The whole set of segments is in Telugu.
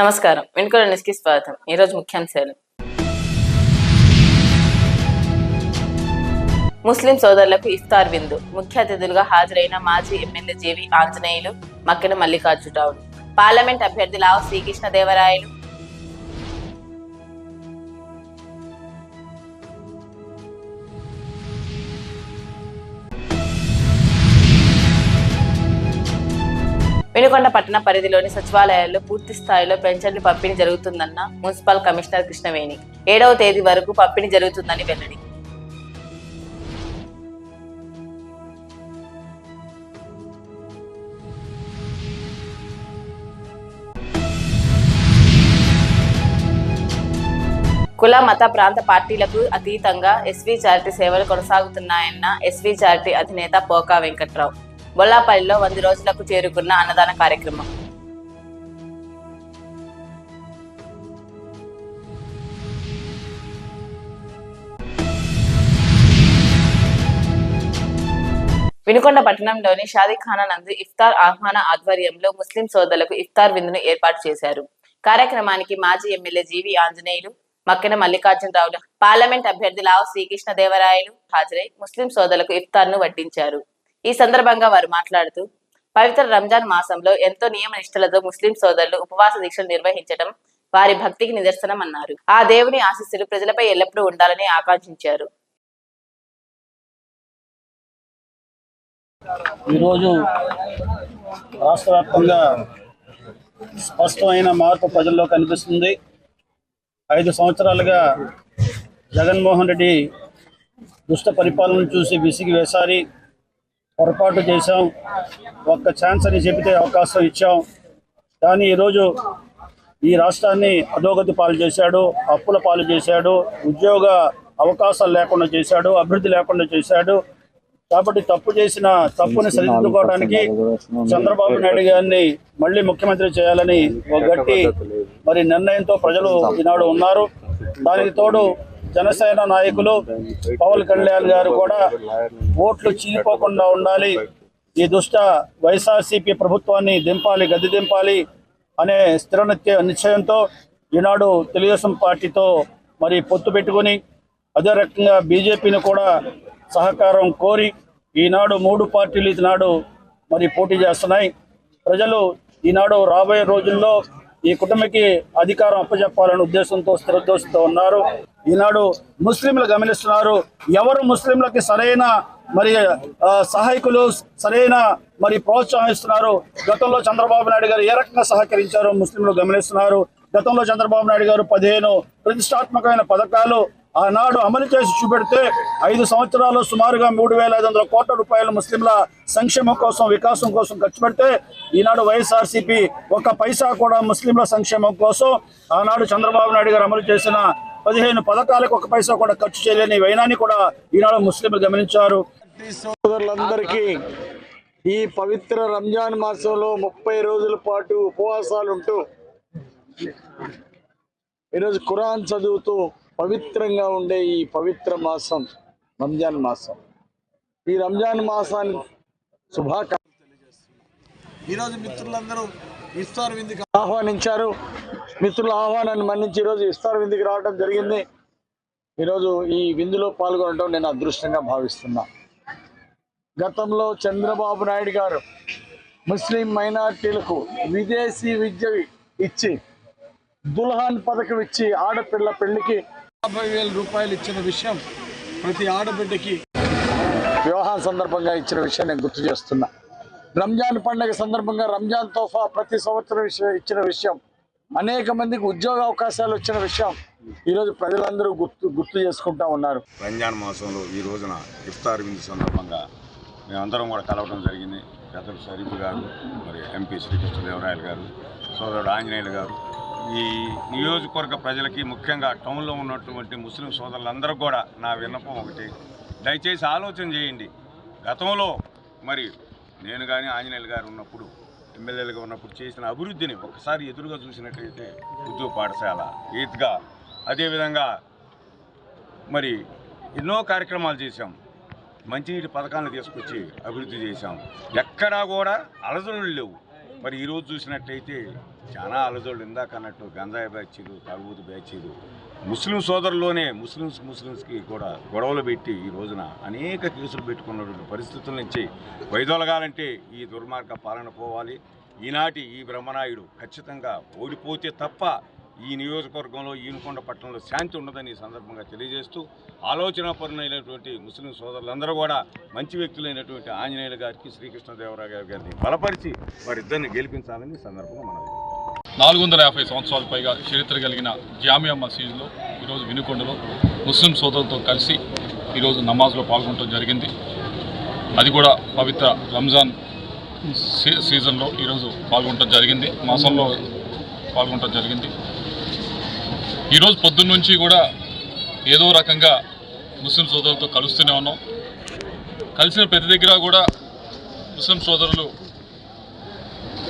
నమస్కారం. వెనుకల న్యూస్కి స్వాగతం. ఈరోజు ముఖ్యాంశాలు. ముస్లిం సోదరులకు ఇఫ్తార్ విందు. ముఖ్య అతిథులుగా హాజరైన మాజీ MLA JV Anjaneyulu Makkena Mallikarjuna Rao parliament అభ్యర్థి లావు శ్రీకృష్ణ దేవరాయలు వెనుకొండ పట్టణ పరిధిలోని సచివాలయాల్లో పూర్తి స్థాయిలో పెన్షన్లు పంపిణీ జరుగుతుందన్న మున్సిపల్ కమిషనర్ కృష్ణవేణి. ఏడవ తేదీ వరకు పంపిణీ జరుగుతుందని వెల్లడి. కుల మత ప్రాంత పార్టీలకు అతీతంగా ఎస్వి చారిటీ సేవలు కొనసాగుతున్నాయన్న ఎస్వి చారిటీ అధినేత పోకా వెంకట్రావు. బొల్లాపల్లిలో వంద రోజులకు చేరుకున్న అన్నదాన కార్యక్రమం. వినుకొండ పట్టణంలోని షాదీఖానా నందు ఇఫ్తార్ ఆహ్వాన ఆధ్వర్యంలో ముస్లిం సోదరులకు ఇఫ్తార్ విందును ఏర్పాటు చేశారు. కార్యక్రమానికి మాజీ ఎమ్మెల్యే జీవి ఆంజనేయులు మక్కెన మల్లికార్జునరావులు పార్లమెంట్ అభ్యర్థి లావు శ్రీకృష్ణ దేవరాయలు హాజరై ముస్లిం సోదరులకు ఇఫ్తార్ను వడ్డించారు. ఈ సందర్భంగా వారు మాట్లాడుతూ పవిత్ర రంజాన్ మాసంలో ఎంతో నియమ నిష్ఠలతో ముస్లిం సోదరులు ఉపవాస దీక్షలు నిర్వహించడం వారి భక్తికి నిదర్శనం అన్నారు ఆ దేవుని ఆశీస్సులు ప్రజలపై ఎల్లప్పుడూ ఉండాలని ఆకాంక్షించారు. ఈరోజు రాష్ట్ర వ్యాప్తంగా స్పష్టమైన మార్పు ప్రజల్లో కనిపిస్తుంది. ఐదు సంవత్సరాలుగా జగన్మోహన్ రెడ్డి దుష్ట పరిపాలన చూసి విసిగి వేసారి పొరపాటు చేశాం. ఒక్క ఛాన్స్ అని చెబితే అవకాశం ఇచ్చాం. కానీ ఈరోజు ఈ రాష్ట్రాన్ని అధోగతి పాలు చేశాడు అప్పుల పాలు చేశాడు ఉద్యోగ అవకాశాలు లేకుండా చేశాడు అభివృద్ధి లేకుండా చేశాడు. కాబట్టి తప్పు చేసిన తప్పుని సరిదిద్దుకోవడానికి చంద్రబాబు నాయుడు గారిని మళ్ళీ ముఖ్యమంత్రి చేయాలని ఒక గట్టి మరి నిర్ణయంతో ప్రజలు ఈనాడు ఉన్నారు. దానికి తోడు జనసేన నాయకులు పవన్ కళ్యాణ్ గారు కూడా ఓట్లు చీలిపోకుండా ఉండాలి. ఈ దుష్ట వైఎస్ఆర్సీపీ ప్రభుత్వాన్ని దింపాలి గది దింపాలి అనే స్థిర నిశ్చయంతో ఈనాడు తెలుగుదేశం పార్టీతో మరి పొత్తు పెట్టుకొని అదే రకంగా బీజేపీని కూడా సహకారం కోరి ఈనాడు మూడు పార్టీలు ఈనాడు మరి పోటీ చేస్తున్నాయి. ప్రజలు ఈనాడు రాబోయే రోజుల్లో ఈ కుటుంబకి అధికారం అప్పచెప్పాలనే ఉద్దేశంతో స్థిరదోషంతో ఉన్నారు. ఈనాడు ముస్లింలు గమనిస్తున్నారు. ఎవరు ముస్లింలకి సరైన మరి సహాయకులు సరైన మరి ప్రోత్సహిస్తున్నారు? గతంలో చంద్రబాబు నాయుడు గారు ఏ రకంగా సహకరించారో ముస్లింలు గమనిస్తున్నారు. గతంలో చంద్రబాబు నాయుడు గారు పదిహేను ప్రతిష్టాత్మకమైన పథకాలు ఆనాడు అమలు చేసి చూపెడితే ఐదు సంవత్సరాలు సుమారుగా మూడు వేల ఐదు వందల కోట్ల రూపాయలు ముస్లింల సంక్షేమం కోసం వికాసం కోసం ఖర్చు పెడితే ఈనాడు వైఎస్ఆర్సీపీ ఒక పైసా కూడా ముస్లింల సంక్షేమం కోసం ఆనాడు చంద్రబాబు నాయుడు గారు అమలు చేసిన పదిహేను పథకాలకు ఒక పైసా కూడా ఖర్చు చేయలేని వైనాన్ని కూడా ఈనాడు ముస్లింలు గమనించారు. సోదరులందరికీ ఈ పవిత్ర రంజాన్ మాసంలో ముప్పై రోజుల పాటు ఉపవాసాలుంటూ ఈరోజు ఖురాన్ చదువుతూ పవిత్రంగా ఉండే ఈ పవిత్ర మాసం రంజాన్ మాసం. ఈ రంజాన్ మాసాన్ని శుభాకాంక్షలు తెలియజేస్తున్నాను ఈరోజు మిత్రులందరూ ఇఫ్తార్ విందుకి ఆహ్వానించారు. మిత్రుల ఆహ్వానాన్ని మన్నించి ఈరోజు ఇఫ్తార్ విందుకి రావడం జరిగింది. ఈరోజు ఈ విందులో పాల్గొనడం నేను అదృష్టంగా భావిస్తున్నా. గతంలో చంద్రబాబు నాయుడు గారు ముస్లిం మైనార్టీలకు విదేశీ విద్య ఇచ్చి దుల్హాన్ పథకం ఇచ్చి ఆడపిల్ల పెళ్ళికి యాభై వేల రూపాయలు ఇచ్చిన విషయం ప్రతి ఆడబిడ్డకి వివాహం సందర్భంగా ఇచ్చిన విషయం నేను గుర్తు చేస్తున్నా. రంజాన్ పండుగ సందర్భంగా రంజాన్ తోఫా ప్రతి సంవత్సరం విషయం ఇచ్చిన విషయం అనేక మందికి ఉద్యోగ అవకాశాలు వచ్చిన విషయం ఈరోజు ప్రజలందరూ గుర్తు గుర్తు చేసుకుంటా ఉన్నారు. రంజాన్ మాసంలో ఈ రోజున ఇఫ్తార్ విందు సందర్భంగా మేమందరం కూడా కలవడం జరిగింది. పెద్దలు షరీఫ్ గారు మరి ఎంపీ శ్రీకృష్ణదేవరాయలు గారు సోదరుడు ఆంజనేయులు గారు. ఈ నియోజకవర్గ ప్రజలకి ముఖ్యంగా టౌన్లో ఉన్నటువంటి ముస్లిం సోదరులందరూ కూడా నా విన్నపం ఒకటి దయచేసి ఆలోచన చేయండి. గతంలో మరి నేను కానీ ఆంజనేయులు గారు ఉన్నప్పుడు ఎమ్మెల్యేలుగా ఉన్నప్పుడు చేసిన అభివృద్ధిని ఒకసారి ఎదురుగా చూసినట్టయితే ఉద్యోగ పాఠశాల ఈద్గా అదేవిధంగా మరి ఎన్నో కార్యక్రమాలు చేశాం. మంచినీటి పథకాలను తీసుకొచ్చి అభివృద్ధి చేశాం. ఎక్కడా కూడా అలజడులు లేవు. మరి ఈరోజు చూసినట్టయితే చాలా అలజడులు. ఇందాక అన్నట్టు గంజాయి బ్యాచీలు తాగుబోతు బ్యాచీలు ముస్లిం సోదరుల్లోనే ముస్లిమ్స్ ముస్లిమ్స్కి కూడా గొడవలు పెట్టి ఈ రోజున అనేక కేసులు పెట్టుకున్నటువంటి పరిస్థితుల నుంచి వైదొలగాలంటే ఈ దుర్మార్గ పాలన పోవాలి. ఈనాటి ఈ బ్రహ్మనాయుడు ఖచ్చితంగా ఓడిపోతే తప్ప ఈ నియోజకవర్గంలో ఈనుకొండ పట్టణంలో శాంతి ఉండదని ఈ సందర్భంగా తెలియజేస్తూ ఆలోచనాపరులైనటువంటి ముస్లిం సోదరులందరూ కూడా మంచి వ్యక్తులైనటువంటి ఆంజనేయులు గారికి శ్రీకృష్ణదేవరాయ గారిని బలపరిచి వారిద్దరిని గెలిపించాలని ఈ సందర్భంగా మనం నాలుగు వందల యాభై సంవత్సరాల పైగా చరిత్ర కలిగిన జామియా మసీదులో ఈరోజు వినుకొండలో ముస్లిం సోదరులతో కలిసి ఈరోజు నమాజ్లో పాల్గొనడం జరిగింది. అది కూడా పవిత్ర రంజాన్ సీ సీజన్లో ఈరోజు పాల్గొనడం జరిగింది. మాసంలో పాల్గొనడం జరిగింది. ఈరోజు పొద్దున్న నుంచి కూడా ఏదో రకంగా ముస్లిం సోదరులతో కలుస్తూనే ఉన్నాం. కలిసిన ప్రతి దగ్గర కూడా ముస్లిం సోదరులు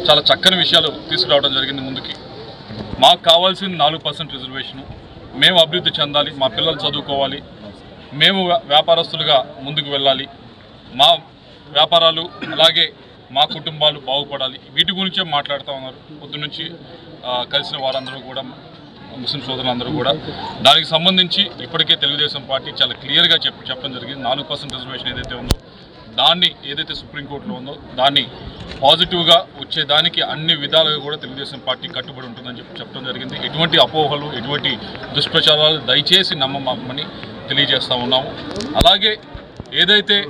చాలా చక్కని విషయాలు తీసుకురావడం జరిగింది ముందుకి. మాకు కావాల్సింది నాలుగు పర్సెంట్ రిజర్వేషను. మేము అభివృద్ధి చెందాలి మా పిల్లలు చదువుకోవాలి. మేము వ్యాపారస్తులుగా ముందుకు వెళ్ళాలి. మా వ్యాపారాలు అలాగే మా కుటుంబాలు బాగుపడాలి. వీటి గురించే మాట్లాడుతూ ఉన్నారు. పొద్దునుంచి కలిసిన వారందరూ కూడా ముస్లిం సోదరులందరూ కూడా. దానికి సంబంధించి ఇప్పటికే తెలుగుదేశం పార్టీ చాలా క్లియర్గా చెప్ చెప్పడం జరిగింది. నాలుగు పర్సెంట్ రిజర్వేషన్ ఏదైతే ఉందో దాన్ని ఏదైతే సుప్రీంకోర్టులో ఉందో దాన్ని పాజిటివ్గా వచ్చేదానికి అన్ని విధాలుగా కూడా తెలుగుదేశం పార్టీ కట్టుబడి ఉంటుందని చెప్పి చెప్పడం జరిగింది. ఎటువంటి అపోహలు ఎటువంటి దుష్ప్రచారాలు దయచేసి నమ్మమని తెలియజేస్తూ ఉన్నాము. అలాగే ఏదైతే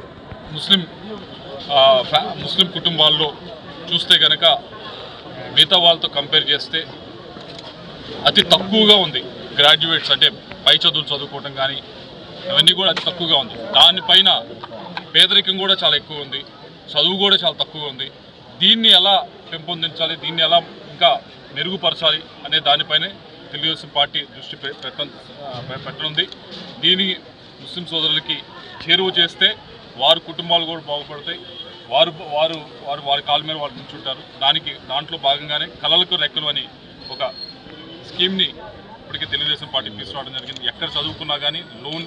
ముస్లిం ఫ్యా- ముస్లిం కుటుంబాల్లో చూస్తే కనుక మిగతా వాళ్ళతో కంపేర్ చేస్తే అతి తక్కువగా ఉంది. గ్రాడ్యుయేట్స్ అంటే పై చదువులు చదువుకోవటం కానీ అవన్నీ కూడా అతి తక్కువగా ఉంది. దానిపైన పేదరికం కూడా చాలా ఎక్కువ ఉంది. చదువు కూడా చాలా తక్కువ ఉంది. దీన్ని ఎలా పెంపొందించాలి? దీన్ని ఎలా ఇంకా మెరుగుపరచాలి అనే దానిపైనే తెలుగుదేశం పార్టీ దృష్టి పెట్ట పెట్టనుంది. దీని ముస్లిం సోదరులకి చేరువ చేస్తే వారి కుటుంబాలు కూడా బాగుపడతాయి. వారు వారు వారు వారి కాళ్ళ మీద వారు నిల్చుంటారు. దానికి దాంట్లో భాగంగానే కళలకు రెక్కలు అని ఒక స్కీమ్ని ఇప్పటికే తెలుగుదేశం పార్టీ తీసుకురావడం జరిగింది. ఎక్కడ చదువుకున్నా కానీ లోన్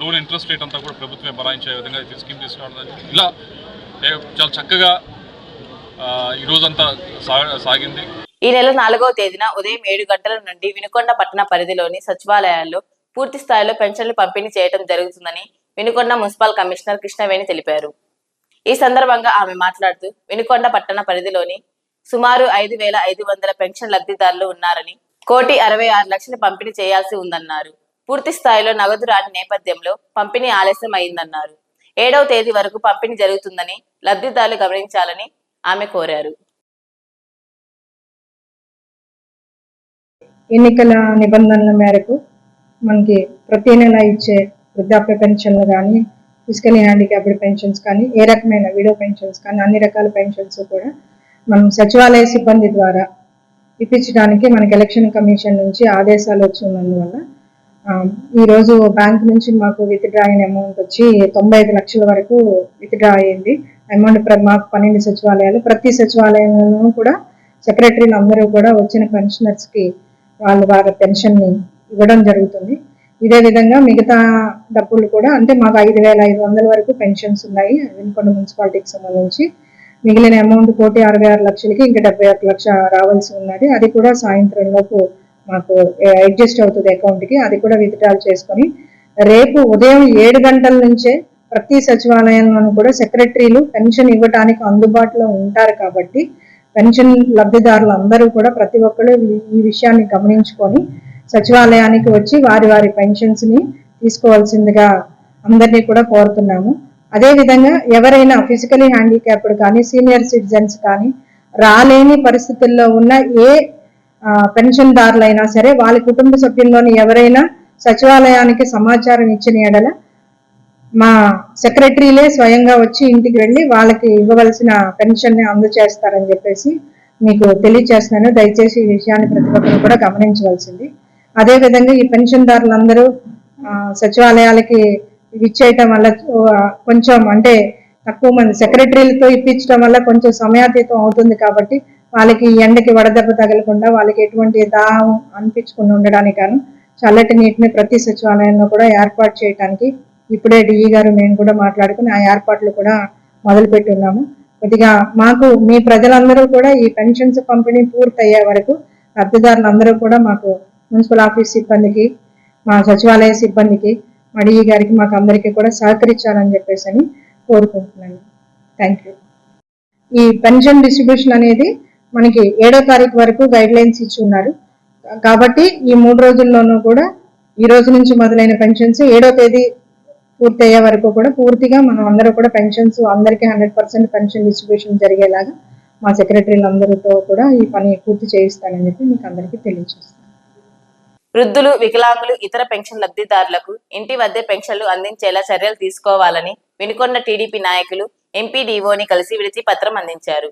లోన్ ఇంట్రెస్ట్ రేట్ అంతా కూడా ప్రభుత్వమే భరాయించే విధంగా ఈ స్కీమ్ తీసుకురావడం ఇలా చాలా చక్కగా ఈరోజంతా సాగింది. ఈ నెల నాలుగవ తేదీన ఉదయం ఏడు గంటల నుండి వినుకొండ పట్టణ పరిధిలోని సచివాలయాల్లో పూర్తి స్థాయిలో పెన్షన్లు పంపిణీ చేయడం జరుగుతుందని వినుకొండ మున్సిపల్ కమిషనర్ కృష్ణవేణి తెలిపారు. ఈ సందర్భంగా ఆమె మాట్లాడుతూ వినుకొండ పట్టణ పరిధిలోని సుమారు ఐదు వేల ఐదు వందల పెన్షన్ లబ్ధిదారులు ఉన్నారని కోటి అరవై ఆరు లక్షలు పంపిణీ చేయాల్సి ఉందన్నారు. పూర్తి స్థాయిలో నగదు రాని నేపథ్యంలో పంపిణీ ఆలస్యం అయిందన్నారు ఏడవ తేదీ వరకు పంపిణీ జరుగుతుందని లబ్ధిదారులు గమనించాలని ఆమె కోరారు. ఎన్నికల నిబంధనల మేరకు మనకి ప్రతి నెల ఇచ్చే వృద్ధాప్య పెన్షన్లు కానీ ఫిజికలీ హ్యాండిక్యాప్డ్ పెన్షన్స్ కానీ ఏ రకమైన విడో పెన్షన్స్ కానీ అన్ని రకాల పెన్షన్స్ కూడా మనం సచివాలయ సిబ్బంది ద్వారా ఇప్పించడానికి మనకి ఎలక్షన్ కమిషన్ నుంచి ఆదేశాలు వచ్చినందువల్ల ఉన్నందువల్ల ఈరోజు బ్యాంక్ నుంచి మాకు విత్డ్రా అయిన అమౌంట్ వచ్చి తొంభై ఐదు లక్షల వరకు విత్డ్రా అయ్యింది. అమౌంట్ ప్ర- మాకు పన్నెండు సచివాలయాలు. ప్రతి సచివాలయంలోనూ కూడా సెక్రటరీలు అందరూ కూడా వచ్చిన పెన్షనర్స్కి వాళ్ళు వాళ్ళ వారి పెన్షన్ని ఇవ్వడం జరుగుతుంది. ఇదే విధంగా మిగతా డబ్బులు కూడా అంటే మాకు ఐదు వేల ఐదు వందల వరకు పెన్షన్స్ ఉన్నాయి. వెనుకొండ మున్సిపాలిటీకి సంబంధించి. మిగిలిన అమౌంట్ కోటి అరవై ఆరు లక్షలకి ఇంకా డెబ్బై ఒక లక్ష రావాల్సి ఉన్నది. అది కూడా సాయంత్రం లోపు మాకు అడ్జస్ట్ అవుతుంది అకౌంట్కి అది కూడా విత్డ్రాల్ చేసుకొని రేపు ఉదయం ఏడు గంటల నుంచే ప్రతి సచివాలయంలోనూ కూడా సెక్రటరీలు పెన్షన్ ఇవ్వడానికి అందుబాటులో ఉంటారు కాబట్టి పెన్షన్ లబ్ధిదారులు అందరూ కూడా ప్రతి ఒక్కరు ఈ- విషయాన్ని గమనించుకొని సచివాలయానికి వచ్చి వారి వారి పెన్షన్స్ని తీసుకోవాల్సిందిగా అందరినీ కూడా కోరుతున్నాము. అదే విధంగా ఎవరైనా ఫిజికలీ హ్యాండిక్యాప్డ్ కానీ సీనియర్ సిటిజన్స్ కానీ రాలేని పరిస్థితుల్లో ఉన్న ఏ పెన్షన్దారులైనా సరే వాళ్ళ కుటుంబ సభ్యుల్లోని ఎవరైనా సచివాలయానికి సమాచారం ఇచ్చిన ఎడల మా సెక్రటరీలే స్వయంగా వచ్చి ఇంటికి వెళ్ళి వాళ్ళకి ఇవ్వవలసిన పెన్షన్ని అందజేస్తారని చెప్పేసి మీకు తెలియజేస్తున్నాను. దయచేసి ఈ విషయాన్ని ప్రతి ఒక్కరు కూడా గమనించవలసింది. అదే విధంగా ఈ పెన్షన్దారులందరూ ఆ, సచివాలయాలకి ఇచ్చేయటం వల్ల కొంచెం అంటే తక్కువ మంది సెక్రటరీలతో ఇప్పించడం వల్ల కొంచెం సమయాతీతం అవుతుంది కాబట్టి వాళ్ళకి ఎండకి వడదెబ్బ తగలకుండా వాళ్ళకి ఎటువంటి దాహం అనిపించకుండా ఉండడానికి గాను చల్లటి నీటిని ప్రతి సచివాలయంలో కూడా ఏర్పాటు చేయడానికి ఇప్పుడే డిఈ గారు మేము కూడా మాట్లాడుకుని ఆ ఏర్పాట్లు కూడా మొదలుపెట్టి ఉన్నాము కొద్దిగా మాకు మీ ప్రజలందరూ కూడా ఈ పెన్షన్స్ పంపిణీ పూర్తయ్యే వరకు లబ్ధిదారులందరూ కూడా మాకు మున్సిపల్ ఆఫీస్ సిబ్బందికి మా సచివాలయ సిబ్బందికి మా డిఈ గారికి మాకు అందరికీ కూడా సహకరించాలని చెప్పేసి అని కోరుకుంటున్నాను. Thank you. ఈ పెన్షన్ డిస్ట్రిబ్యూషన్ అనేది మనకి ఏడో తారీఖు వరకు గైడ్ లైన్స్ ఇచ్చి ఉన్నారు. కాబట్టి ఈ మూడు రోజుల్లోనూ కూడా ఈ రోజు నుంచి మొదలైన పెన్షన్స్ ఏడో తేదీ పూర్తి అయ్యే వరకు కూడా పూర్తిగా మనం అందరూ కూడా పెన్షన్స్ అందరికీ హండ్రెడ్ పర్సెంట్ పెన్షన్ డిస్ట్రిబ్యూషన్ జరిగేలాగా మా సెక్రటరీలు అందరితో కూడా ఈ పని పూర్తి చేయిస్తానని చెప్పి మీకు అందరికీ తెలియజేస్తాను. వృద్ధులు వికలాంగులు ఇతర పెన్షన్ లబ్ధిదారులకు ఇంటి వద్దే పెన్షన్లు అందించేలా చర్యలు తీసుకోవాలని వినుకొండ టీడీపీ నాయకులు ఎంపీడీఓని కలిసి విడిచి పత్రం అందించారు.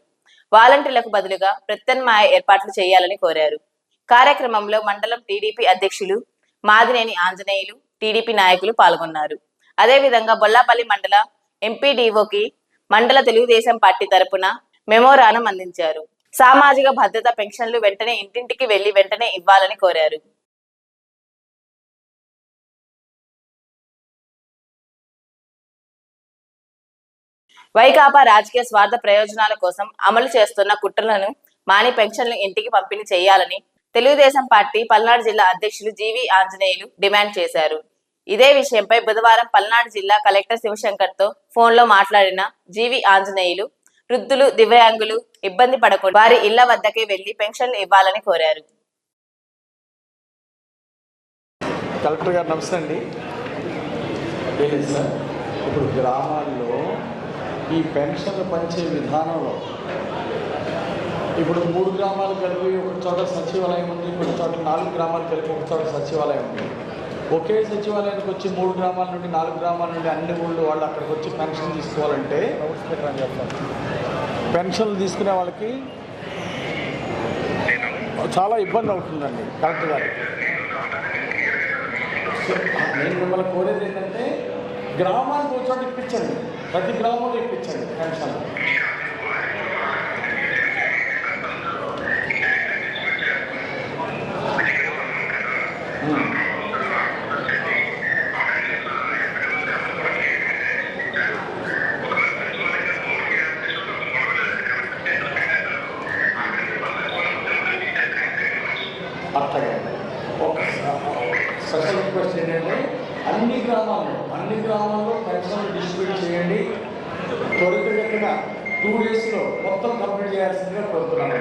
వాలంటీర్లకు బదులుగా ప్రత్యామ్నాయ ఏర్పాట్లు చేయాలని కోరారు. కార్యక్రమంలో మండలం టీడీపీ అధ్యక్షులు మాదినేని ఆంజనేయులు టీడీపీ నాయకులు పాల్గొన్నారు. అదేవిధంగా బొల్లాపల్లి మండల ఎంపీడీఓకి మండల తెలుగుదేశం పార్టీ తరపున మెమోరానం అందించారు. సామాజిక భద్రత పెన్షన్లు వెంటనే ఇంటింటికి వెళ్ళి వెంటనే ఇవ్వాలని కోరారు. వైకాపా రాజకీయ స్వార్థ ప్రయోజనాల కోసం అమలు చేస్తున్న కుట్రలను మాని పెన్షన్లు ఇంటికి పంపిణీ చేయాలని తెలుగుదేశం పార్టీ పల్నాడు జిల్లా అధ్యక్షులు జీవి ఆంజనేయులు డిమాండ్ చేశారు. ఇదే విషయంపై బుధవారం పల్నాడు జిల్లా కలెక్టర్ శివశంకర్తో ఫోన్లో మాట్లాడిన జీవి ఆంజనేయులు వృద్ధులు దివ్యాంగులు ఇబ్బంది పడకుండా వారి ఇళ్ళ వద్దకే వెళ్ళి పెన్షన్లు ఇవ్వాలని కోరారు. కలెక్టర్ గారు నమస్తే అండి. ఇప్పుడు గ్రామాల్లో ఈ పెన్షన్లు పంచే విధానంలో ఇప్పుడు మూడు గ్రామాలు కలిపి ఒక చోట సచివాలయం ఉంది ఒక చోట నాలుగు గ్రామాలు కలిపి ఒక చోట సచివాలయం ఉంది. ఒకే సచివాలయానికి వచ్చి మూడు గ్రామాల నుండి నాలుగు గ్రామాల నుండి అన్ని ఊళ్ళు వాళ్ళు అక్కడికి వచ్చి పెన్షన్ తీసుకోవాలంటే పెన్షన్లు తీసుకునే వాళ్ళకి చాలా ఇబ్బంది అవుతుందండి కరెక్ట్ గారు నేను మిమ్మల్ని కోరేది ఏంటంటే గ్రామానికి ఒక ఇప్పించండి. ప్రతి గ్రామంలో ఇప్పించండి పెన్షన్ అట్లాగే ఒక స్పెషల్ రిక్వెస్ట్ ఏంటంటే అన్ని గ్రామాల్లో అన్ని గ్రామాల్లో పెన్షన్ డిస్ట్రిబ్యూట్ చేయండి త్వరితగతిన టూ డేస్లో మొత్తం కంప్లీట్ చేయాల్సిందిగా కోరుతున్నాను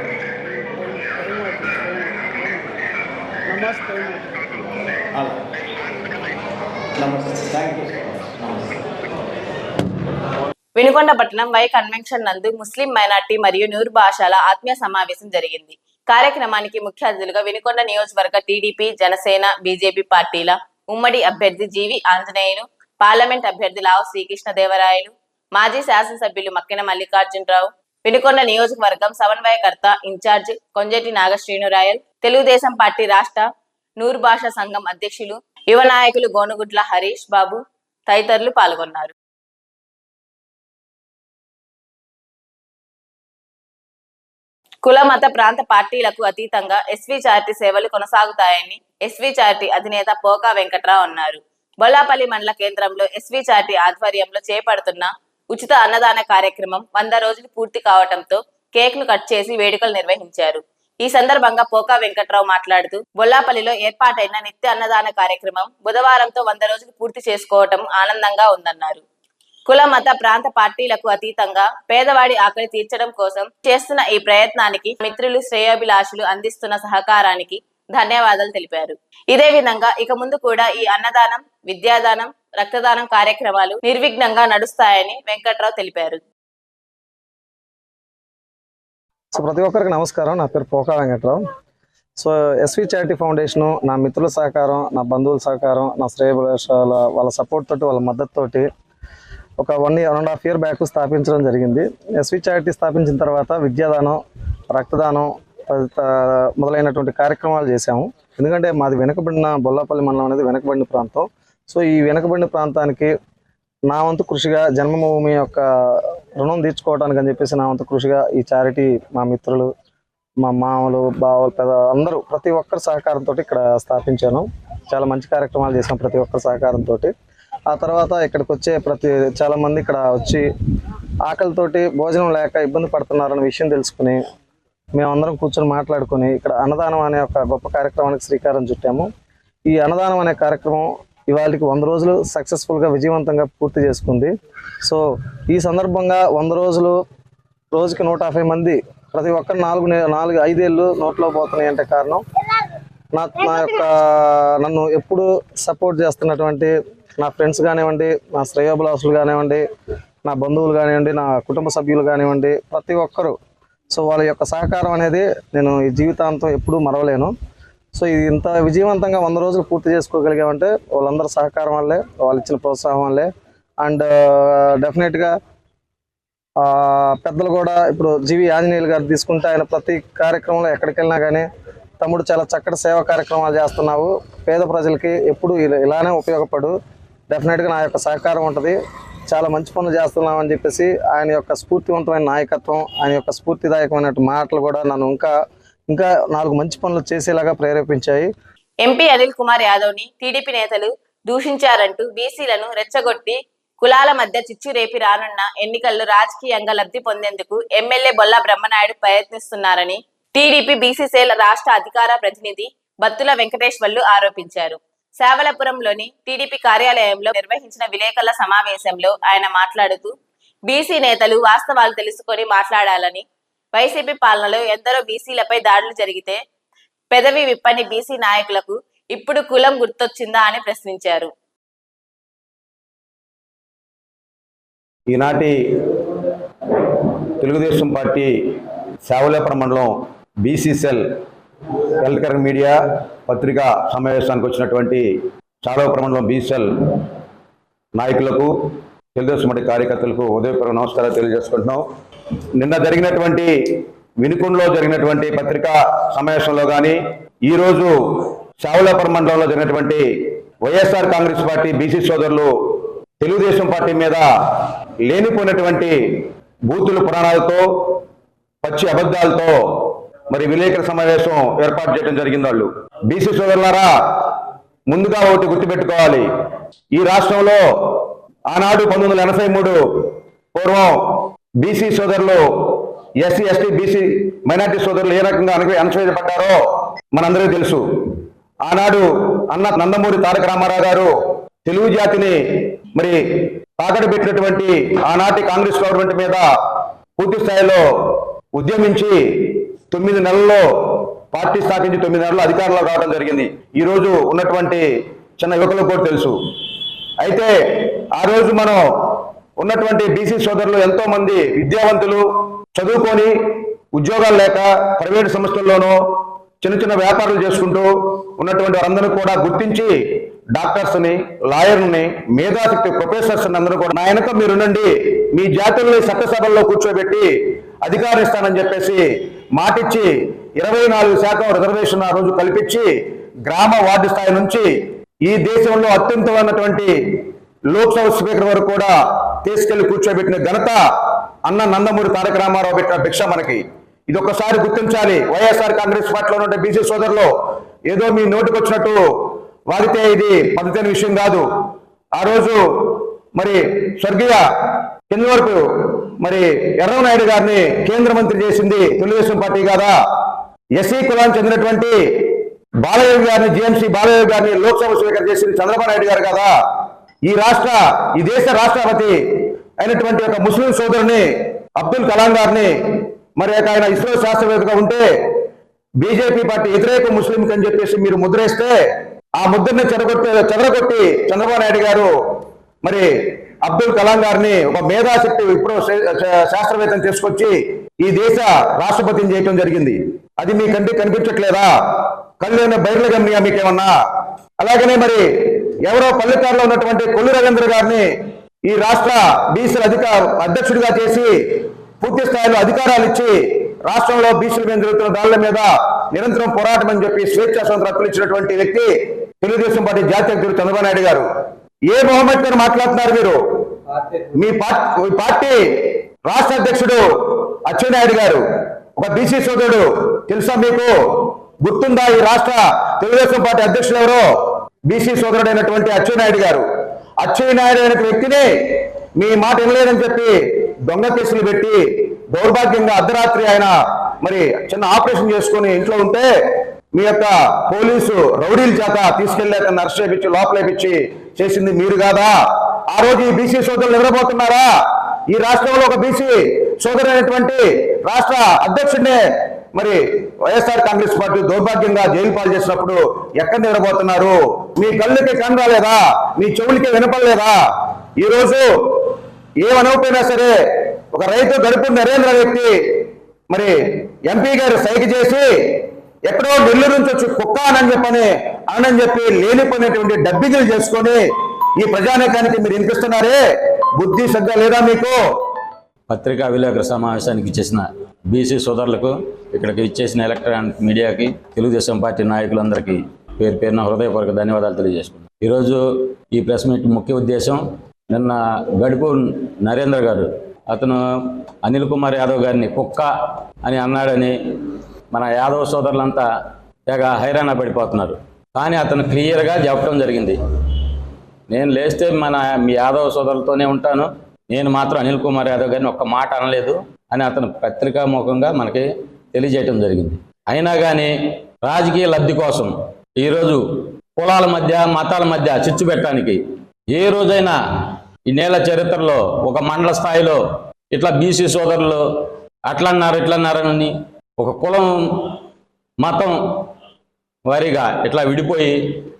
అలా నమస్తే థ్యాంక్ యూ సో మచ్ నమస్తే వినుకొండ పట్టణం వై కన్వెన్షన్ నందు ముస్లిం మైనార్టీ మరియు నూరు భాషల ఆత్మీయ సమావేశం జరిగింది. కార్యక్రమానికి ముఖ్య అతిథులుగా వినుకొండ నియోజకవర్గ టీడీపీ జనసేన బీజేపీ పార్టీల ఉమ్మడి అభ్యర్థి జీవి ఆంజనేయులు పార్లమెంట్ అభ్యర్థి లావు శ్రీకృష్ణ దేవరాయలు మాజీ శాసనసభ్యులు మక్కిన మల్లికార్జునరావు వినుకొండ నియోజకవర్గం సమన్వయకర్త ఇన్ఛార్జ్ కొంజటి నాగశ్రీనురాయల్ తెలుగుదేశం పార్టీ రాష్ట్ర నూరు భాష సంఘం అధ్యక్షులు యువ నాయకులు గోనుగుడ్ల హరీష్ బాబు తదితరులు పాల్గొన్నారు. కుల మత ప్రాంత పార్టీలకు అతీతంగా ఎస్వి చార్టీ సేవలు కొనసాగుతాయని ఎస్వి చార్టీ అధినేత పోకా వెంకట్రావు అన్నారు. బొల్లాపల్లి మండల కేంద్రంలో ఎస్వి చార్టీ ఆధ్వర్యంలో చేపడుతున్న ఉచిత అన్నదాన కార్యక్రమం వంద రోజులు పూర్తి కావటంతో కేక్లు కట్ చేసి వేడుకలు నిర్వహించారు. ఈ సందర్భంగా పోకా వెంకట్రావు మాట్లాడుతూ బొల్లాపల్లిలో ఏర్పాటైన నిత్య అన్నదాన కార్యక్రమం బుధవారంతో వంద రోజులు పూర్తి చేసుకోవటం ఆనందంగా ఉందన్నారు. కుల మత ప్రాంత పార్టీలకు అతీతంగా పేదవాడి ఆకలి తీర్చడం కోసం చేస్తున్న ఈ ప్రయత్నానికి మిత్రులు శ్రేయోభిలాషులు అందిస్తున్న సహకారానికి ధన్యవాదాలు తెలిపారు. ఇదే విధంగా ఇక ముందు కూడా ఈ అన్నదానం విద్యాదానం రక్తదానం కార్యక్రమాలు నిర్విఘ్నంగా నడుస్తాయని వెంకట్రావు తెలిపారు. సో ప్రతి ఒక్కరికి నమస్కారం. నా పేరు Poka Venkatrao. So SV charity foundation నా మిత్రుల సహకారం నా బంధువుల సహకారం నా శ్రేయభిలాషాల వాళ్ళ సపోర్ట్ తోటి వాళ్ళ మద్దతు తోటి ఒక one year one and half year back స్థాపించడం జరిగింది. ఎస్వి చారిటీ స్థాపించిన తర్వాత విద్యాదానం రక్తదానం మొదలైనటువంటి కార్యక్రమాలు చేశాము. ఎందుకంటే మాది వెనుకబడిన బొల్లాపల్లి మండలం అనేది వెనుకబడిన ప్రాంతం. సో ఈ వెనుకబడిన ప్రాంతానికి నా వంతు కృషిగా జన్మభూమి యొక్క రుణం తీర్చుకోవడానికి అని చెప్పేసి నా వంతు కృషిగా ఈ చారిటీ మా మిత్రులు మా మామలు బావలు పెద్ద అందరూ ప్రతి ఒక్కరి సహకారంతో ఇక్కడ స్థాపించాను. చాలా మంచి కార్యక్రమాలు చేసాం ప్రతి ఒక్కరి సహకారంతో. ఆ తర్వాత ఇక్కడికి వచ్చే ప్రతి చాలా మంది ఇక్కడ వచ్చి ఆకలితోటి భోజనం లేక ఇబ్బంది పడుతున్నారన్న విషయం తెలుసుకుని మేమందరం కూర్చొని మాట్లాడుకొని ఇక్కడ అన్నదానం అనే ఒక గొప్ప కార్యక్రమానికి శ్రీకారం చుట్టాము. ఈ అన్నదానం అనే కార్యక్రమం ఇవాళకి వంద రోజులు సక్సెస్ఫుల్గా విజయవంతంగా పూర్తి చేసుకుంది. సో ఈ సందర్భంగా వంద రోజులు రోజుకి నూట యాభై మంది ప్రతి ఒక్కరు నాలుగు నాలుగు ఐదేళ్ళు నోట్లో పోతున్నాయి అంటే కారణం నా నా యొక్క నన్ను ఎప్పుడు సపోర్ట్ చేస్తున్నటువంటి నా ఫ్రెండ్స్ కానివ్వండి నా శ్రేయోభిలాసులు కానివ్వండి నా బంధువులు కానివ్వండి నా కుటుంబ సభ్యులు కానివ్వండి ప్రతి ఒక్కరు. సో వాళ్ళ యొక్క సహకారం అనేది నేను ఈ జీవితాంతం ఎప్పుడూ మరవలేను. సో ఇది ఇంత విజయవంతంగా వంద రోజులు పూర్తి చేసుకోగలిగామంటే వాళ్ళందరి సహకారం వల్లే వాళ్ళు ఇచ్చిన ప్రోత్సాహం వల్లే. అండ్ డెఫినెట్గా పెద్దలు కూడా ఇప్పుడు జీవి ఆంజనేయులు గారు తీసుకుంటే ఆయన ప్రతి కార్యక్రమంలో ఎక్కడికి వెళ్ళినా కానీ తమ్ముడు చాలా చక్కటి సేవా కార్యక్రమాలు చేస్తున్నావు. పేద ప్రజలకి ఎప్పుడు ఇలా- ఇలానే ఉపయోగపడు. డెఫినెట్గా నా యొక్క సహకారం ఉంటుంది. చాలా మంచి పనులు చేస్తున్నావు అని చెప్పేసి ఆయన యొక్క స్ఫూర్తివంతమైన నాయకత్వం ఆయన యొక్క స్ఫూర్తిదాయకమైన మాటలు కూడా నన్ను ఇంకా ఇంకా నాలుగు మంచి పనులు చేసేలాగా ప్రేరేపించాయి. ఎంపీ అనిల్ కుమార్ యాదవ్ని టీడీపీ నేతలు దూషించారంటూ బీసీలను రెచ్చగొట్టి కులాల మధ్య చిచ్చు రేపి రానున్న ఎన్నికల్లో రాజకీయంగా లబ్ధి పొందేందుకు ఎమ్మెల్యే బొల్లా బ్రహ్మనాయుడు ప్రయత్నిస్తున్నారని టీడీపీ బీసీసీల రాష్ట్ర అధికార ప్రతినిధి బత్తుల వెంకటేశ్వర్లు ఆరోపించారు. సేవలపురంలోని టీడీపీ కార్యాలయంలో నిర్వహించిన విలేకరుల సమావేశంలో ఆయన మాట్లాడుతూ బీసీ నేతలు వాస్తవాలు తెలుసుకొని మాట్లాడాలని వైసీపీ పాలనలో ఎందరో బీసీలపై దాడులు జరిగితే పెదవి విప్పని బీసీ నాయకులకు ఇప్పుడు కులం గుర్తొచ్చిందా అని ప్రశ్నించారు. ఈనాటి తెలుగుదేశం పార్టీ సేవలేపురం మండలం బీసీసెల్ హెల్త్ మీడియా పత్రికా సమావేశానికి వచ్చినటువంటి చాలవపురం మండలం బీసెల్ నాయకులకు తెలుగుదేశం పార్టీ కార్యకర్తలకు ఉదయపూర్వ నమస్కారాలు తెలియజేసుకుంటున్నాం. నిన్న జరిగినటువంటి వినుకొండలో జరిగినటువంటి పత్రికా సమావేశంలో కానీ ఈరోజు శావులాపురం మండలంలో జరిగినటువంటి వైఎస్ఆర్ కాంగ్రెస్ పార్టీ బీసీ సోదరులు తెలుగుదేశం పార్టీ మీద లేనిపోయినటువంటి బూతుల పురాణాలతో పచ్చి అబద్ధాలతో మరి విలేకరుల సమావేశం ఏర్పాటు చేయడం జరిగింది వాళ్ళు. బీసీ సోదరులారా ముందుగా ఒకటి గుర్తుపెట్టుకోవాలి. ఈ రాష్ట్రంలో ఆనాడు పంతొమ్మిది వందల ఎనభై మూడు పూర్వం బీసీ సోదరులు ఎస్సీ ఎస్టీ బీసీ మైనార్టీ సోదరులు ఏ రకంగా అణగ అణచివేయబడ్డారో మనందరికీ తెలుసు. ఆనాడు అన్న నందమూరి తారక రామారావు గారు తెలుగు జాతిని మరి తాకట్టు పెట్టినటువంటి ఆనాటి కాంగ్రెస్ గవర్నమెంట్ మీద పూర్తి స్థాయిలో ఉద్యమించి తొమ్మిది నెలల్లో పార్టీ స్థాపించి తొమ్మిది నెలల్లో అధికారంలో రావడం జరిగింది. ఈరోజు ఉన్నటువంటి చిన్న యువకులకు కూడా తెలుసు. అయితే ఆ రోజు మనం ఉన్నటువంటి బీసీ సోదరులు ఎంతో మంది విద్యావంతులు చదువుకొని ఉద్యోగాలు లేక ప్రైవేట్ సంస్థల్లోనూ చిన్న చిన్న వ్యాపారాలు చేసుకుంటూ ఉన్నటువంటి వారందరూ కూడా గుర్తించి డాక్టర్స్ని లాయర్ని మేధాశక్తి ప్రొఫెసర్స్ అందరూ కూడా నా వెనక మీరుండండి మీ జాతుల్ని చట్టసభల్లో కూర్చోబెట్టి అధికారం ఇస్తానని చెప్పేసి మాటిచ్చి ఇరవై నాలుగు శాతం రిజర్వేషన్ ఆ రోజు కల్పించి గ్రామ వార్డు స్థాయి నుంచి ఈ దేశంలో అత్యంతమైనటువంటి లోక్సభ స్పీకర్ వరకు కూడా తీసుకెళ్ళి కూర్చోబెట్టిన ఘనత అన్న నందమూరి తారక రామారావు పెట్టిన భిక్ష మనకి. ఇది ఒక్కసారి గుర్తించాలి. వైఎస్ఆర్ కాంగ్రెస్ పార్టీలో ఉన్న బీసీ సోదరులు ఏదో మీ నోటికొచ్చినట్టు వాగితే ఇది పద్ధతి విషయం కాదు. ఆ రోజు మరి స్వర్గీయ కింద వరకు మరి ఎర్రనాయుడు గారిని కేంద్ర మంత్రి చేసింది తెలుగుదేశం పార్టీ కాదా? ఎస్సీ కులానికి చెందినటువంటి బాలయ్య గారిని జిఎంసీ బాలయ్య గారిని లోక్సభ స్పీకర్ చేసింది చంద్రబాబు నాయుడు గారు కదా? ఈ రాష్ట్ర ఈ దేశ రాష్ట్రపతి అయినటువంటి ఒక ముస్లిం సోదరుని అబ్దుల్ కలాం గారిని మరి ఆయన ఇస్రో శాస్త్రవేత్తగా ఉంటే బీజేపీ పార్టీ వ్యతిరేక ముస్లిం అని చెప్పేసి మీరు ముద్రేస్తే ఆ ముద్రని చెడగొట్టి చెదరగొట్టి చంద్రబాబు నాయుడు గారు మరి అబ్దుల్ కలాం గారిని ఒక మేధాశక్తి ఇప్పుడు శాస్త్రవేత్తను తీసుకొచ్చి ఈ దేశ రాష్ట్రపతిని చేయటం జరిగింది. అది మీ కంటికి కనిపించట్లేదా? కళ్ళు బయర్ల బయర్లు మీకేమన్నా? అలాగనే మరి ఎవరో పల్లెకారులో ఉన్నటువంటి కొల్లు రవీంద్ర గారిని ఈ రాష్ట్ర బీసీల అధిక అధ్యక్షుడిగా చేసి పూర్తి స్థాయిలో అధికారాలు ఇచ్చి రాష్ట్రంలో బీసీల మీద జరుగుతున్న దాడుల మీద నిరంతరం పోరాటం అని చెప్పి స్వేచ్ఛా స్వాతంత్ర హక్కులు ఇచ్చినటువంటి వ్యక్తి తెలుగుదేశం పార్టీ జాతీయ అధ్యక్షుడు చంద్రబాబు నాయుడు గారు. ఏ మొహమ్మద్ గారు మాట్లాడుతున్నారు మీరు? మీ పార్టీ రాష్ట్ర అధ్యక్షుడు అచ్చెన్నాయుడు గారు ఒక బీసీ సోదరుడు. తెలుసా మీకు? గుర్తుందా ఈ రాష్ట్ర తెలుగుదేశం పార్టీ అధ్యక్షుడు ఎవరో? బీసీ సోదరుడైనటువంటి అచ్చెన్నాయుడు గారు. అచ్చెన్నాయుడు అనే వ్యక్తిని మీ మాట వినలేదని చెప్పి దొంగ కేసులు పెట్టి దౌర్భాగ్యంగా అర్ధరాత్రి ఆయన మరి చిన్న ఆపరేషన్ చేసుకొని ఇంట్లో ఉంటే మీ యొక్క పోలీసు రౌడీల చేత తీసుకెళ్ళి అతన్ని అరెస్ట్ చేపించి లోపలేపించి చేసింది మీరు కాదా? ఆ రోజు ఈ బీసీ సోదరులు నిద్రపోతున్నారా? ఈ రాష్ట్రంలో ఒక బీసీ సోదరైనటువంటి రాష్ట్ర అధ్యక్షుడినే మరి వైఎస్ఆర్ కాంగ్రెస్ పార్టీ దౌర్భాగ్యంగా జైలు పాలు చేసినప్పుడు ఎక్కడ నిద్రపోతున్నారు? మీ కళ్ళకి కనరాలేదా రాలేదా? మీ చెవులకి వినపడలేదా? ఈ రోజు ఏమనకపోయినా సరే ఒక రైతు గడుపు నరేంద్ర వ్యక్తి మరి ఎంపీ గారు సైకి చేసి ఎక్కడో నెల్లూరు నుంచి వచ్చి కుక్క అని చెప్పని అనని చెప్పి లేనిపోయినటువంటి డబ్బింగ్లు చేసుకొని ఈ ప్రజానేకానికి మీరు వినిపిస్తున్నారే? బుద్ధి సగ్గా లేదా మీకు? పత్రికా విలేకరుల సమావేశానికి ఇచ్చేసిన బీసీ సోదరులకు ఇక్కడికి ఇచ్చేసిన ఎలక్ట్రానిక్ మీడియాకి తెలుగుదేశం పార్టీ నాయకులందరికీ పేరు పేరున హృదయపూర్వక ధన్యవాదాలు తెలియజేసుకున్నాను ఈరోజు ఈ ప్రెస్ మీట్ ముఖ్య ఉద్దేశం నిన్న గడుపు నరేంద్ర గారు అతను అనిల్ కుమార్ యాదవ్ గారిని కుక్క అని అన్నాడని మన యాదవ సోదరులంతా తెగ హైరాణ పడిపోతున్నారు. కానీ అతను క్లియర్గా చెప్పడం జరిగింది. నేను లేస్తే మన మీ యాదవ సోదరులతోనే ఉంటాను. నేను మాత్రం అనిల్ కుమార్ యాదవ్ గారిని ఒక్క మాట అనలేదు అని అతను పత్రికాముఖంగా మనకి తెలియజేయటం జరిగింది. అయినా కానీ రాజకీయ లబ్ధి కోసం ఈరోజు కులాల మధ్య మతాల మధ్య చిచ్చు పెట్టడానికి ఏ రోజైనా ఈ నేల చరిత్రలో ఒక మండల స్థాయిలో ఇట్లా బీసీ సోదరులు అట్లన్నారు అన్నారు ఒక కులం మతం వారిగా ఇట్లా విడిపోయి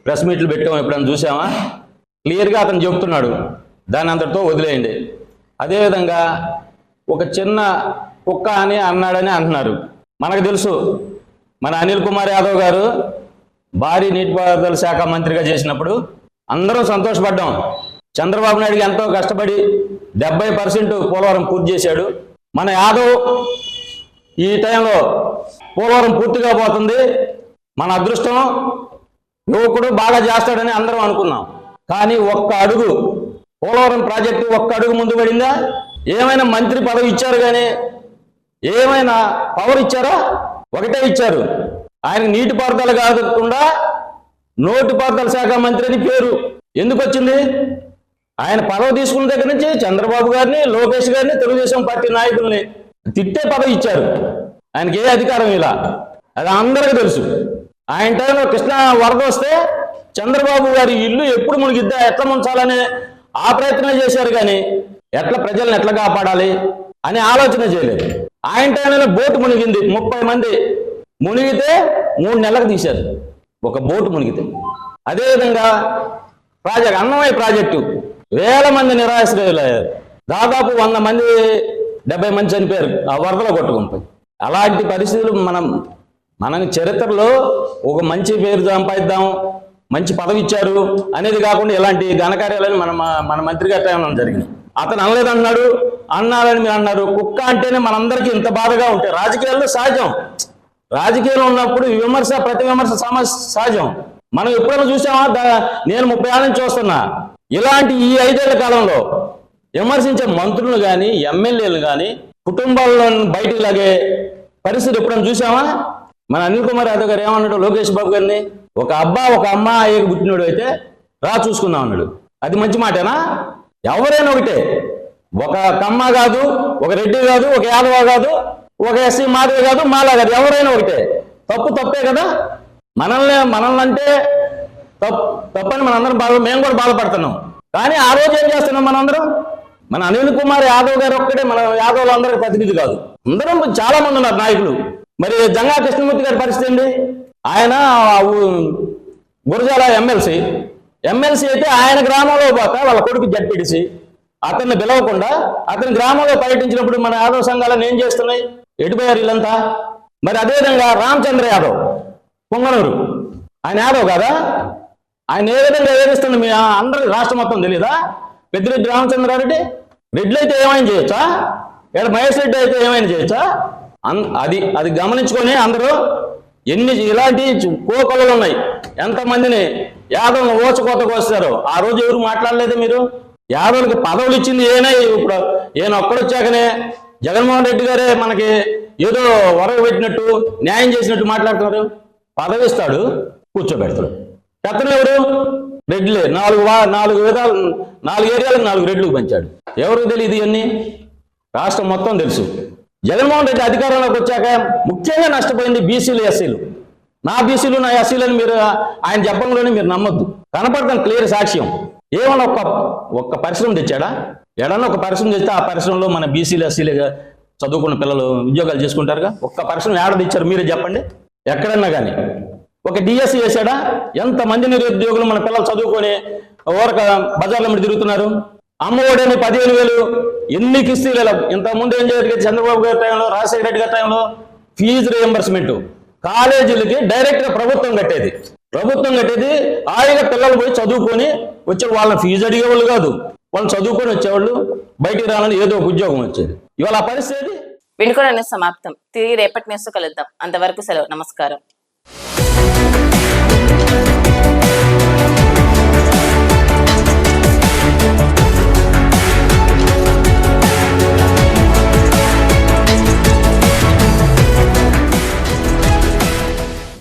ప్రెస్ మీట్లు పెట్టాం ఎప్పుడైనా చూసామా క్లియర్గా అతను చెప్తున్నాడు. దాని అంతటితో వదిలేయండి. అదేవిధంగా ఒక చిన్న కుక్క అని అన్నాడని అంటున్నారు. మనకు తెలుసు. మన అనిల్ కుమార్ యాదవ్ గారు భారీ నీటిపారుదల శాఖ మంత్రిగా చేసినప్పుడు అందరం సంతోషపడ్డాం. చంద్రబాబు నాయుడు ఎంతో కష్టపడి డెబ్బై పర్సెంట్ పోలవరం పూర్తి చేశాడు. మన యాదవ్ ఈ టైంలో పోలవరం పూర్తిగా పోతుంది. మన అదృష్టం యువకుడు బాగా చేస్తాడని అందరం అనుకున్నాం. కానీ ఒక్క అడుగు పోలవరం ప్రాజెక్టు ఒక్క అడుగు ముందు పడిందా? ఏమైనా మంత్రి పదవి ఇచ్చారు కానీ ఏమైనా పవర్ ఇచ్చారా? ఒకటే ఇచ్చారు. ఆయన నీటిపారుదల కాకుండా నోటిపారుదల శాఖ మంత్రి అని పేరు. ఎందుకు వచ్చింది? ఆయన పదవి తీసుకున్న దగ్గర నుంచి చంద్రబాబు గారిని లోకేష్ గారిని తెలుగుదేశం పార్టీ నాయకుల్ని తిట్టే పదవి ఇచ్చారు. ఆయనకి ఏ అధికారం ఇలా? అది అందరికీ తెలుసు. ఆయన టైంలో కృష్ణ వరద వస్తే చంద్రబాబు గారి ఇల్లు ఎప్పుడు మునిగిద్దా ఎట్లా ముంచాలని ఆ ప్రయత్నం చేశారు కానీ ఎట్లా ప్రజలను ఎట్లా కాపాడాలి అని ఆలోచన చేయలేదు. ఆయన టైంలో బోటు మునిగింది. ముప్పై మంది మునిగితే మూడు నెలలకు తీశారు. ఒక బోటు మునిగితే. అదేవిధంగా ప్రాజెక్ట్ అన్నమయ్య ప్రాజెక్టు వేల మంది నిరాశ్రయులయ్యారు. దాదాపు వంద మంది డెబ్బై మంది చనిపోయారు. ఆ వరదలో కొట్టుకొని పోయి. అలాంటి పరిస్థితులు మనం మన చరిత్రలో ఒక మంచి పేరు సంపాదిద్దాం మంచి పదవి ఇచ్చారు అనేది కాకుండా ఇలాంటి ఘనకార్యాలను మన మన మంత్రి గారి టైంలో జరిగింది అతను అనలేదన్నాడు అన్నారని మీరు అన్నారు. కుక్క అంటేనే మనందరికీ ఇంత బాధగా ఉంటాయి రాజకీయాల్లో సహజం. రాజకీయాలు ఉన్నప్పుడు విమర్శ ప్రతి విమర్శ సమ సహజం. మనం ఎప్పుడైనా చూసామా? దా- నేను ముప్పై ఏళ్ళ నుంచి చూస్తున్నా. ఇలాంటి ఈ ఐదేళ్ళ కాలంలో విమర్శించే మంత్రులు కానీ ఎమ్మెల్యేలు కానీ కుటుంబాల్లో బయటికి లాగే పరిస్థితి ఎప్పుడైనా చూసామా మన అనిల్ కుమార్ యాదవ్ గారు ఏమన్నాడు? లోకేష్ బాబు గారిని ఒక అబ్బా ఒక అమ్మ అయ్యకు పుట్టినోడు అయితే రా చూసుకుందాం అన్నాడు. అది మంచి మాటేనా? ఎవరైనా ఒకటే. ఒక కమ్మ కాదు ఒక రెడ్డి కాదు ఒక యాదవ కాదు ఒక ఎస్సీ మాధవి కాదు మాలా కాదు ఎవరైనా ఒకటే. తప్పు తప్పే కదా? మనల్ని మనల్ని అంటే తప్పు తప్పని మనందరం బాధ మేము కూడా బాధపడుతున్నాం. కానీ ఆ రోజు ఏం చేస్తున్నాం మనందరం? మన అనిల్ కుమార్ యాదవ్ గారు ఒక్కడే మన యాదవ్లు అందరికి ప్రతినిధి కాదు. అందరం చాలా మంది ఉన్నారు నాయకులు. మరి జంగా కృష్ణమూర్తి గారి పరిస్థితి ఏంటి? ఆయన గురజాల ఎమ్మెల్సీ. ఎమ్మెల్సీ అయితే ఆయన గ్రామంలో పోక వాళ్ళ కొడుకు జడ్పీడిసి అతన్ని పిలవకుండా అతని గ్రామంలో పర్యటించినప్పుడు మన యాదవ్ సంఘాలను ఏం చేస్తున్నాయి? ఎటుపోయారు వీళ్ళంతా? మరి అదేవిధంగా రామచంద్ర యాదవ్ పొంగనూరు. ఆయన యాదవ్ కదా? ఆయన ఏ విధంగా ఏదిస్తుంది మీ అందరి రాష్ట్రం మొత్తం తెలియదా పెద్దిరెడ్డి రామచంద్రారెడ్డి రెడ్లు అయితే ఏమైనా చేయొచ్చా? ఇక్కడ మహేష్ రెడ్డి అయితే ఏమైనా చేయొచ్చా? అన్- అది అది గమనించుకొని అందరూ ఎన్ని ఇలాంటి కోకొలలు ఉన్నాయి. ఎంతమందిని యాదవ్ ఓచకోతకు వస్తారు? ఆ రోజు ఎవరు మాట్లాడలేదు మీరు? యాదవులకు పదవులు ఇచ్చింది ఏనే ఇప్పుడు? ఈయన ఒక్కడొచ్చాకనే జగన్మోహన్ రెడ్డి గారే మనకి ఏదో వరవ పెట్టినట్టు న్యాయం చేసినట్టు మాట్లాడుతున్నారు. పదవి ఇస్తాడు కూర్చోబెడతాడు. పెత్తనం ఎవరు? రెడ్లే నాలుగు నాలుగు విధాలు నాలుగు ఏరియాలకు నాలుగు రెడ్లు పంచాడు. ఎవరికి తెలియదు ఇవన్నీ? రాష్ట్రం మొత్తం తెలుసు. జగన్మోహన్ రెడ్డి అధికారంలోకి వచ్చాక ముఖ్యంగా నష్టపోయింది బీసీలు ఎస్సీలు. నా బీసీలు నా ఎస్సీలను మీరు ఆయన చెప్పంలోనే మీరు నమ్మొద్దు. కనపడతాం క్లియర్ సాక్ష్యం. ఏమన్నా ఒక్క ఒక్క పరిశ్రమ తెచ్చాడా? ఎడన్నా ఒక పరిశ్రమ తెస్తే ఆ పరిశ్రమలో మన బీసీలు ఎస్సీలు చదువుకున్న పిల్లలు ఉద్యోగాలు చేసుకుంటారుగా? ఒక్క పరిశ్రమ ఏడాది ఇచ్చారు మీరే చెప్పండి. ఎక్కడన్నా కానీ. ఒక డిఎస్సి చేశాడా ఎంతమంది నిరుద్యోగులు మన పిల్లలు చదువుకొని ఓరక బజార్ల మీద తిరుగుతున్నారు? అమ్మఒడని పదిహేను వేలు ఎన్ని కిస్తీలు ఇంత ఇంతకుముందు ఏం చేయలేదు చంద్రబాబు గారి టైంలో రాజశేఖర రెడ్డి గారి టైంలో? ఫీజు రియంబర్స్మెంట్ కాలేజీలకి డైరెక్ట్గా ప్రభుత్వం కట్టేది. ప్రభుత్వం కట్టేది ఆయన పిల్లలు పోయి చదువుకొని వచ్చే వాళ్ళని ఫీజు అడిగేవాళ్ళు కాదు. వాళ్ళు చదువుకొని వచ్చేవాళ్ళు బయటికి రాలని ఏదో ఒక ఉద్యోగం వచ్చేది. ఇవాళ పరిస్థితి వినుకోవడానికి సమాప్తం. తిరిగి రేపటి న్యూస్ కలుద్దాం. అంతవరకు సెలవు. నమస్కారం. Thank you.